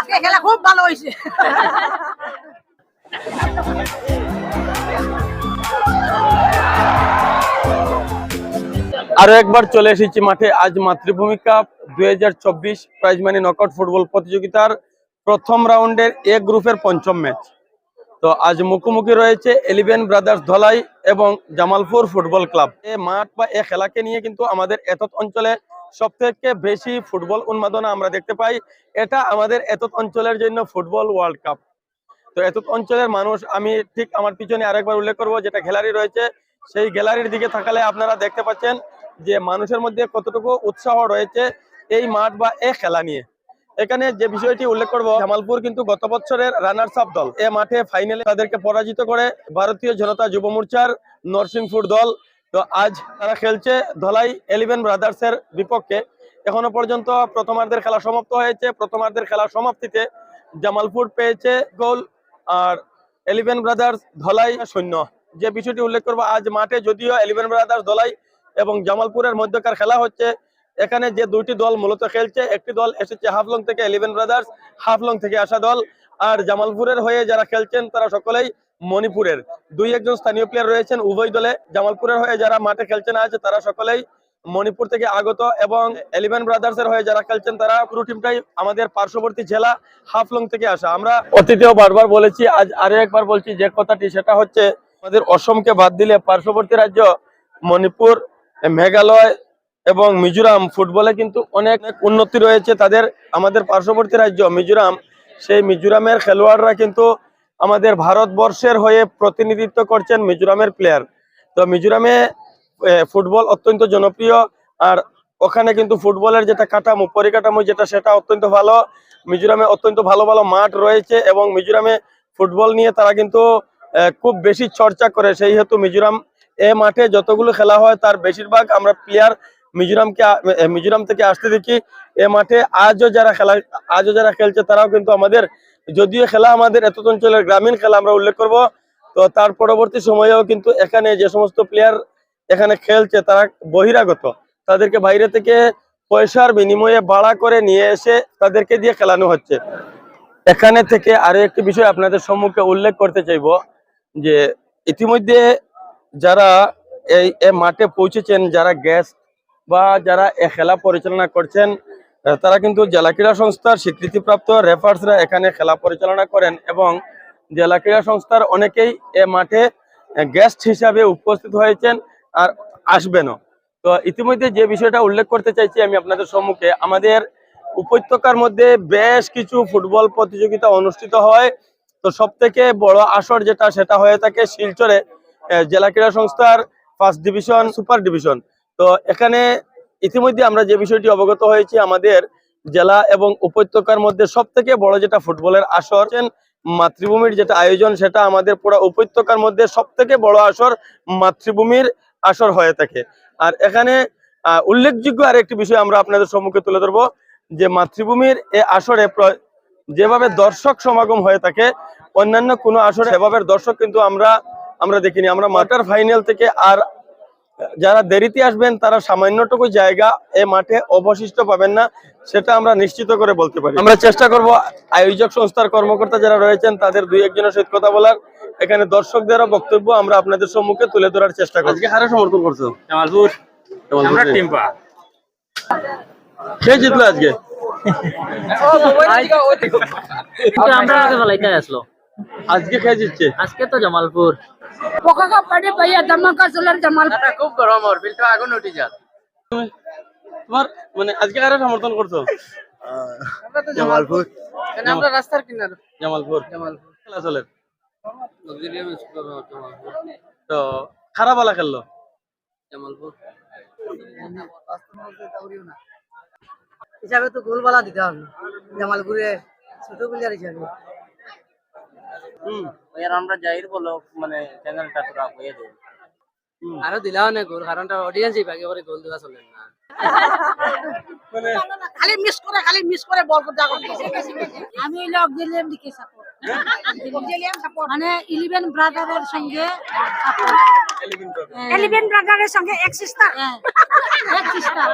আজকে খেলা খুব ভালো হয়েছে। আরও একবার চলে এসেছি মাঠে। আজ মাতৃভূমি কাপ দুই হাজার চব্বিশ প্রাইজ মানি নকআউট ফুটবল প্রতিযোগিতার প্রথম রাউন্ডের এ গ্রুপের পঞ্চম ম্যাচ তো আজ মুখোমুখি রয়েছে এলিভেন ব্রাদার্স ধলাই এবং জামালপুর ফুটবল ক্লাব এ মাঠ বা এ খেলাকে নিয়ে কিন্তু আমাদের এত অঞ্চলে সব থেকে বেশি ফুটবল উন্মাদনা আমরা দেখতে পাই, এটা আমাদের এত অঞ্চলের জন্য ফুটবল ওয়ার্ল্ড কাপ। তো এত অঞ্চলের মানুষ, আমি ঠিক আমার পিছনে আরেকবার উল্লেখ করব, যেটা গ্যালারি রয়েছে, সেই গ্যালারির দিকে থাকালে আপনারা দেখতে পাচ্ছেন যে মানুষের মধ্যে কতটুকু উৎসাহ রয়েছে এই মাঠ বা এ খেলা নিয়ে। এখানে যে বিষয়টি উল্লেখ করব, জামালপুর কিন্তু গত বছরের রানার্স আপ দল। এ মাঠে ফাইনালে তাদেরকে পরাজিত করে ভারতীয় জনতা যুব মোর্চার নরসিংপুর দল তো আজ তারা খেলছে ধলাই এলিভেন ব্রাদার্স এর বিপক্ষে। এখনও পর্যন্ত প্রথমার্ধের খেলা সমাপ্ত হয়েছে। প্রথমার্ধের খেলা সমাপ্তিতে জামালপুর পেয়েছে গোল আর এলিভেন ব্রাদার্স ধলাই শূন্য। যে বিষয়টি উল্লেখ করব, আজ মাঠে যদিও এলিভেন ব্রাদার্স ধলাই এবং জামালপুরের মধ্যকার খেলা হচ্ছে, এখানে যে দুইটি দল মূলত খেলছে, একটি দল এসেছে হাফলং থেকে এলিভেন ব্রাদার্স হাফলং থেকে আসা দল আর জামালপুরের হয়ে যারা খেলছেন, তারা সকলেই মণিপুরের। দুই একজন স্থানীয় প্লেয়ার রয়েছেন, উভয় দলে জামালপুরের হয়ে যারা মাঠে খেলছেন আজ, তারা সকলেই মণিপুর থেকে আগত এবং এলিভেন ব্রাদার্স এর হয়ে যারা খেলছেন, তারা পুরো টিমটাই আমাদের পার্শ্ববর্তী জেলা হাফলং থেকে আসা। আমরা অতীতেও বারবার বলেছি, আজ আরও একবার বলছি, যে কথাটি সেটা হচ্ছে, আমাদের অসমকে বাদ দিলে পার্শ্ববর্তী রাজ্য মণিপুর, মেঘালয় এবং মিজোরাম ফুটবলে কিন্তু অনেক উন্নতি রয়েছে তাদের, আমাদের পার্শ্ববর্তী রাজ্য মিজোরাম। সেই মিজোরামের খেলোয়াড়রা কিন্তু আমাদের ভারতবর্ষের হয়ে প্রতিনিধিত্ব করছেন মিজোরামের প্লেয়ার তো মিজোরামে ফুটবল অত্যন্ত জনপ্রিয়, আর ওখানে কিন্তু ফুটবলের যেটা কাঠামো, পরিকাঠামো যেটা, সেটা অত্যন্ত ভালো। মিজোরামে অত্যন্ত ভালো ভালো মাঠ রয়েছে এবং মিজোরামে ফুটবল নিয়ে তারা কিন্তু খুব বেশি চর্চা করে। সেই হেতু মিজোরাম এ মাঠে যতগুলো খেলা হয়, তার বেশিরভাগ আমরা প্লেয়ার মিজোরামকে মিজোরাম থেকে আসতে দেখি। এ মাঠে আজও যারা খেলা, আজও যারা খেলছে, তারাও কিন্তু আমাদের যদিও খেলা আমাদের এত অঞ্চলের গ্রামীণ খেলা আমরা উল্লেখ করব, তো তার পরবর্তী সময়েও কিন্তু এখানে যে সমস্ত প্লেয়ার এখানে খেলছে তারা বহিরাগত। তাদেরকে বাইরে থেকে পয়সার বিনিময়ে ভাড়া করে নিয়ে এসে তাদেরকে দিয়ে খেলানো হচ্ছে। এখানে থেকে আরও একটি বিষয় আপনাদের সম্মুখে উল্লেখ করতে চাইব যে ইতিমধ্যে যারা এই মাঠে পৌঁছেছেন, যারা গেস্ট বা যারা এ খেলা পরিচালনা করছেন তারা কিন্তু জেলা ক্রীড়া সংস্থার স্বীকৃতিপ্রাপ্ত রেফার্সরা এখানে খেলা পরিচালনা করেন এবং জেলা ক্রীড়া সংস্থার অনেকেই এ মাঠে গেস্ট হিসাবে উপস্থিত হয়েছেন আর আসবেনও। তো ইতিমধ্যে যে বিষয়টা উল্লেখ করতে চাইছি আমি আপনাদের সম্মুখে, আমাদের উপত্যকার মধ্যে বেশ কিছু ফুটবল প্রতিযোগিতা অনুষ্ঠিত হয়। তো সব থেকে বড় আসর যেটা, সেটা হয়ে থাকে শিলচরে জেলা ক্রীড়া সংস্থার ফার্স্ট ডিভিশন সুপার ডিভিশন তো এখানে ইতিমধ্যে আমরা যে বিষয়টি অবগত হয়েছি, আমাদের জেলা এবং উপত্যকার মধ্যে সব থেকে বড় যেটা ফুটবলের আসর মাতৃভূমির যেটা আয়োজন, সেটা আমাদের পুরো উপত্যকার মধ্যে সব থেকে বড় আসর মাতৃভূমির আসর হয়ে থাকে। আর এখানে উল্লেখযোগ্য আরেকটি বিষয় আমরা আপনাদের সম্মুখে তুলে ধরবো, যে মাতৃভূমির এ আসরে যেভাবে দর্শক সমাগম হয়ে থাকে, অন্যান্য কোনো আসরে সেভাবে দর্শক কিন্তু আমরা আমরা দেখিনি। আমরা মাটার ফাইনাল থেকে আর যারা দেরিতে আসবেন তারা সামান্যটুকু জায়গা এ মাঠে অবশিষ্ট পাবেন না সেটা আমরা নিশ্চিত করে বলতে পারি। আমরা চেষ্টা করব আয়োজক সংস্থার কর্মকর্তা যারা রয়েছেন তাদের দুই একজনের সহিত কথা বলার। এখানে দর্শকদেরও বক্তব্য আমরা আপনাদের সম্মুখে তুলে ধরার চেষ্টা করছি আজকে হারে সমর্থন করছ? জামালপুর আমরা টিম্পা কে জিতলো আজকে? আমরা আগে বলাইতে আসলো। আজকে কে জিতছে? আজকে তো জামালপুর পোকা কাপড়ে পাইয়া ধামাকা চলার জামাল। খুব গরম ওর বিলটা আগুন উঠে যাত তোমার মানে আজকে কারে সমর্থন করছ? জামালপুর। আমরা রাস্তার কিনারে। জামালপুর। খেলা চলে। তো খারাপ আলা খেললো? হিসাবে তো গোলবালা দিতে হবে। জামালপুরে ছোট প্লেয়ার হিসাবে। এর আমরা জাহির বলো মানে চ্যানেলটা তোরা হয়ে দেবে আরও দিলাও না গোল কারণ অডিয়েন্স ভাগে করে গোল দেওয়া চলে না। মানে খালি মিস করে খালি মিস করে বল করতে আমি লোক দিলাম দিকে সাপোর্ট মানে ইলেভেন ব্রাদারের সঙ্গে এলিভেন ব্রাদারের সঙ্গে এক সিস্টার এক সিস্টার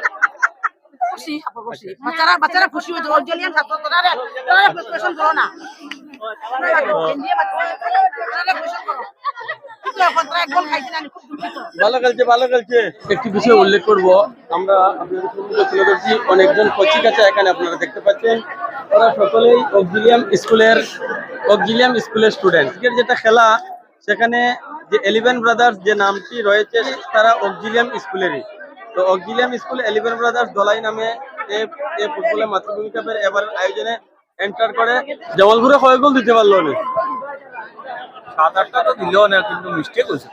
বাচ্চারা বাচ্চারা খুশি হয়েছে ছাত্র তারা তারা প্রিপারেশন করো না। ভালো খেলছে ভালো খেলছে। একটি বিষয় উল্লেখ করব। আমরা আপনাদের তুলে ধরছি অনেকজন কোচিং আছে এখানে আপনারা দেখতে পাচ্ছেন। তারা সকলেই অক্সিলিয়াম স্কুলের অক্সিলিয়াম স্কুলের স্টুডেন্ট ক্রিকেট যেটা খেলা সেখানে যে এলিভেন ব্রাদার্স যে নামটি রয়েছে তারা অক্সিলিয়াম স্কুলেরই তো Auxilium school eleven brothers Dhalai নামে এই মাতৃভূমি কাপের এবারের আয়োজনে এন্টার করে। জামালপুরে কয় গোল দিতে পারল না সাত আটটা তো দিলেও না কিন্তু মিস্টেক হয়েছে।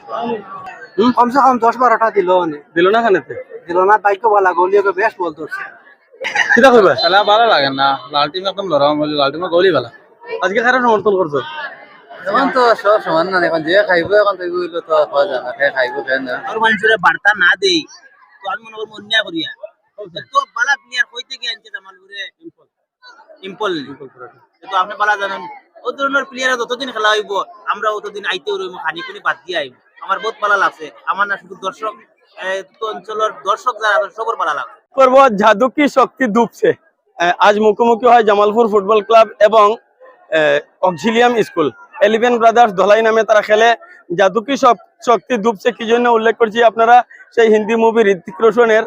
কমসে কম দশ বারোটা দিল না দিল না খানেতে? দিল না বাইক বলা গলিয়ে বেশ বল ধরছে। কিটা কইবা? খেলা ভালো লাগে না লাল টিম একদম লড়াও বলে লাল টিমে গলি ভালো। আজকে কারা সমর্থন করছ? এখন তো সব সমান না এখন যে খাইব এখন তো এগুলো তো খাওয়া যায় না খাই খাইব খাই না। আর মানুষের বার্তা না দেই। আমি মনে করব অন্যায় করিয়া তো বালা প্লেয়ার কই থেকে আনছে জামালপুরে ইম্পল তো আপনি বালা জানেন ও ধরনের প্লেয়ার যতদিন খেলা হইব আমরা অতদিন আইতে রইব খানি খুনি বাদ দিয়ে আইব আমার বহুত ভালো লাগছে আমার না শুধু দর্শক অঞ্চলের দর্শক যারা সবার ভালো লাগছে করব জাদু কি শক্তি ডুবছে। আজ মুখোমুখি হয় জামালপুর ফুটবল ক্লাব এবং Auxilium school. Eleven brothers Dhalai নামে তারা খেলে। জাদু কি সব- শক্তি ডুবছে কি জন্য উল্লেখ করছি আপনারা? সেই হিন্দি মুভি ঋতিক রোশনের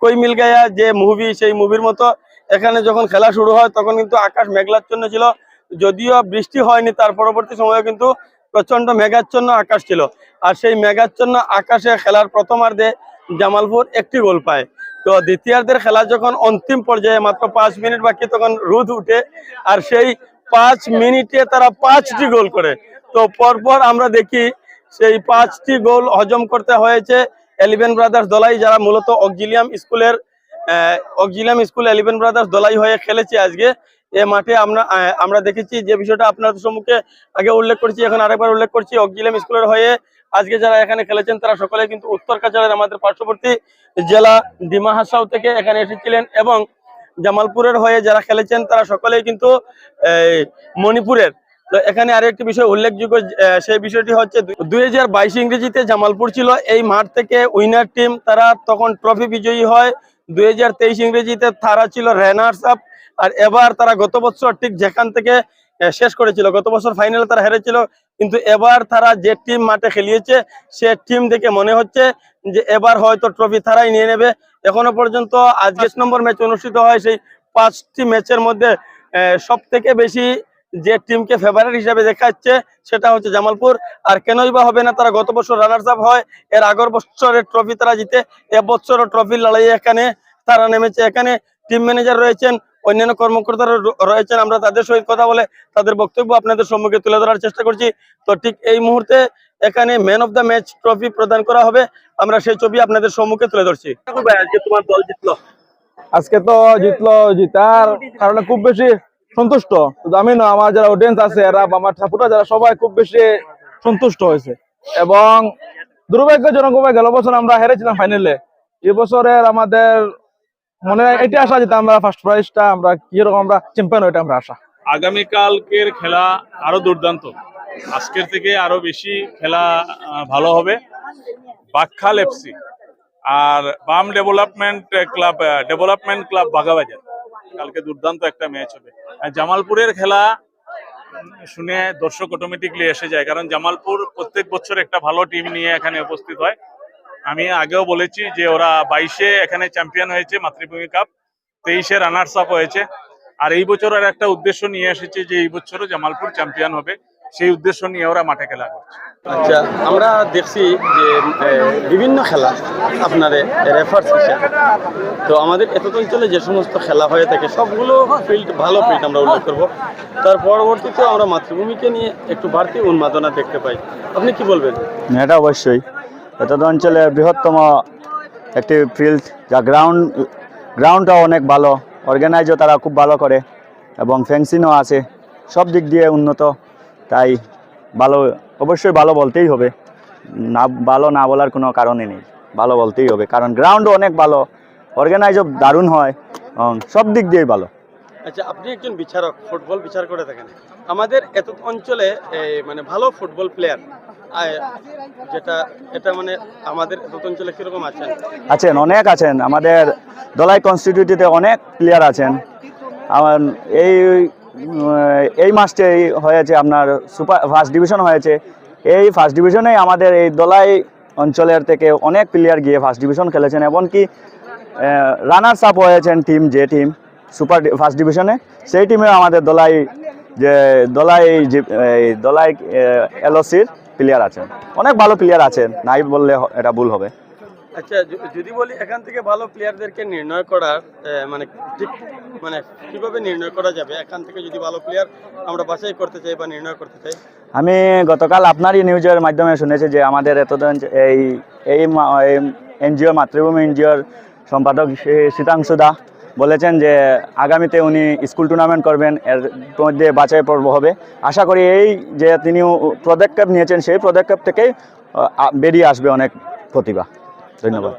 কই মিল গায়া যে মুভি সেই মুভির মতো। এখানে যখন খেলা শুরু হয়, তখন কিন্তু আকাশ মেঘলাচ্ছন্ন ছিল। যদিও বৃষ্টি হয়নি, তার পরবর্তী সময়ে কিন্তু প্রচণ্ড মেঘাচ্ছন্ন আকাশ ছিল। আর সেই মেঘাচ্ছন্ন আকাশে খেলার প্রথমার্ধে জামালপুর একটি গোল পায়। তো দ্বিতীয়ার্ধের খেলা যখন অন্তিম পর্যায়ে মাত্র পাঁচ মিনিট বাকি, তখন রোদ উঠে। আর সেই পাঁচ মিনিটে তারা পাঁচটি গোল করে। তো পরপর আমরা দেখি সেই পাঁচটি গোল হজম করতে হয়েছে এলিভেন ব্রাদার্স দলাই, যারা মূলত অক্সিলিয়াম স্কুলের Auxilium school eleven brothers Dhalai হয়ে খেলেছে আজকে। এ মাঠে আমরা আমরা দেখেছি যে বিষয়টা আপনার সম্মুখে আগে উল্লেখ করছি, এখন আরেকবার উল্লেখ করছি। অক্সিলিয়াম স্কুলের হয়ে আজকে যারা এখানে খেলেছেন, তারা সকলে কিন্তু উত্তর কাছাড়ের আমাদের পার্শ্ববর্তী জেলা ডিমা হাসাও থেকে এখানে এসেছিলেন এবং জামালপুরের হয়ে যারা খেলেছেন, তারা সকলেই কিন্তু মণিপুরের। তো এখানে আরেকটি বিষয় উল্লেখযোগ্য সেই বিষয়টি হচ্ছে দুই হাজার বাইশ ইংরেজিতে জামালপুর ছিল, এই মাঠ থেকে উইনার টিম, তারা তখন ট্রফি বিজয়ী হয়। দুই হাজার তেইশ ইংরেজিতে তারা ছিল রেনার্স আপ, আর এবার তারা গত বছর ঠিক যেখান থেকে শেষ করেছিল। গত বছর ফাইনালে তারা হেরেছিল কিন্তু এবার তারা যে টিম মাঠে খেলিয়েছে সে টিম দেখে মনে হচ্ছে যে এবার হয়তো ট্রফি তারাই নিয়ে নেবে। এখনও পর্যন্ত আজকে নম্বর ম্যাচ অনুষ্ঠিত হয় সেই পাঁচটি ম্যাচের মধ্যে সব থেকে বেশি যে টিমকে ফেভারিট হিসাবে দেখাচ্ছে সেটা হচ্ছে জামালপুর। আর কেনই বা হবে না তারা গত বছর রানার্স আপ হয় এর আগের বছরের ট্রফি তারা জিতে এবছরও ট্রফির লড়াইয়ে এখানে তারা নেমেছে। এখানে টিম ম্যানেজার রয়েছেন অন্যান্য কর্মকর্তারা রয়েছেন আমরা তাদের সহিত কথা বলে তাদের বক্তব্য আপনাদের সম্মুখে তুলে ধরার চেষ্টা করছি। তো ঠিক এই মুহূর্তে এখানে man of the match trophy প্রদান করা হবে আমরা সেই ছবি আপনাদের সম্মুখে তুলে ধরছি। আজকে তোমার দল জিতলো। আজকে তো জিতলো জিতার কারণে খুব বেশি সন্তুষ্ট। আমি না আমার যারা অডিয়েন্স আছে এরা আমার ঠাকুরা যারা সবাই খুব বেশি সন্তুষ্ট হয়েছে। এবং দুর্ভাগ্যজনক গেল বছর আমরা হেরেছিলাম ফাইনালে এই বছরের আমাদের মনে এটা আশা যেটা আমরা ফার্স্ট প্রাইজটা আমরা কীরকম আমরা চ্যাম্পিয়ন ওইটা আমরা আশা। আগামীকালকের খেলা আরও দুর্দান্ত। আজকের থেকে আরও বেশি খেলা ভালো হবে। বাকখাল এফসি আর বাম development club development club Bagabazar কালকে দুর্দান্ত একটা ম্যাচ হবে। জামালপুরের খেলা শুনে দর্শক অটোমেটিকলি এসে যায়। কারণ জামালপুর প্রত্যেক বছর একটা ভালো টিম নিয়ে এখানে উপস্থিত হয়। আমি আগেও বলেছি যে ওরা বাইশে এখানে চ্যাম্পিয়ন হয়েছে মাতৃভূমি কাপ তেইশে রানার্স আপ হয়েছে। আর এই বছর আর একটা উদ্দেশ্য নিয়ে এসেছে যে এই বছরও জামালপুর চ্যাম্পিয়ন হবে সেই উদ্দেশ্য নিয়ে ওরা মাঠে খেলা করছে। আচ্ছা আমরা দেখছি যে বিভিন্ন খেলা আপনার রেফার্স হিসেবে। তো আমাদের এত অঞ্চলে যে সমস্ত খেলা হয়ে থাকে সবগুলো ফিল্ড ভালো ফিল্ড আমরা উল্লেখ করব। তার পরবর্তীতে আমরা মাতৃভূমিকে নিয়ে একটু বাড়তি উন্মাদনা দেখতে পাই। আপনি কি বলবেন? এটা অবশ্যই। এটা অঞ্চলের বৃহত্তম একটি ফিল্ড যা গ্রাউন্ড গ্রাউন্ডটাও অনেক ভালো। অর্গানাইজও তারা খুব ভালো করে এবং ফেন্সিংও আছে। সব দিক দিয়ে উন্নত। তাই ভালো, অবশ্যই ভালো বলতেই হবে। না, ভালো না বলার কোনো কারণই নেই। ভালো বলতেই হবে। কারণ গ্রাউন্ডও অনেক ভালো। অর্গানাইজও দারুণ হয়। সব দিক দিয়েই ভালো। আচ্ছা আপনি একজন বিচারক, ফুটবল বিচার করে থাকেন। আমাদের এত অঞ্চলে মানে ভালো ফুটবল প্লেয়ার যেটা, এটা মানে আমাদের এত অঞ্চলে কীরকম আছেন? আছেন, অনেক আছেন। আমাদের দলাই কনস্টিটিউটিতে অনেক প্লেয়ার আছেন। আমার এই এই মাসটাই হয়েছে আপনার সুপার ফার্স্ট ডিভিশন হয়েছে। এই ফার্স্ট ডিভিশনেই আমাদের এই দলাই অঞ্চলের থেকে অনেক প্লেয়ার গিয়ে ফার্স্ট ডিভিশন খেলেছেন। এমনকি রানার্স আপ হয়েছেন টিম যে টিম সুপার ফার্স্ট ডিভিশনে। সেই টিমে আমাদের দলাই যে দলাই দলাই এলওসির প্লেয়ার আছেন। অনেক ভালো প্লেয়ার আছেন নাই বললে এটা ভুল হবে। আচ্ছা যদি বলি এখান থেকে ভালো প্লেয়ারদেরকে নির্ণয় করার মানে ঠিক মানে কীভাবে নির্ণয় করা যাবে? এখান থেকে যদি ভালো প্লেয়ার আমরা বাছাই করতে চাই বা নির্ণয় করতে চাই। আমি গতকাল আপনারই নিউজের মাধ্যমে শুনেছি যে আমাদের এতদিন এই এই এনজিও মাতৃভূমি এনজিওর সম্পাদক শী- শীতাংশু দা বলেছেন যে আগামীতে উনি স্কুল টুর্নামেন্ট করবেন, এর মধ্যে বাছাই পর্ব হবে। আশা করি এই যে তিনি পদক্ষেপ নিয়েছেন, সেই পদক্ষেপ থেকেই বেরিয়ে আসবে অনেক প্রতিভা। ধন্যবাদ।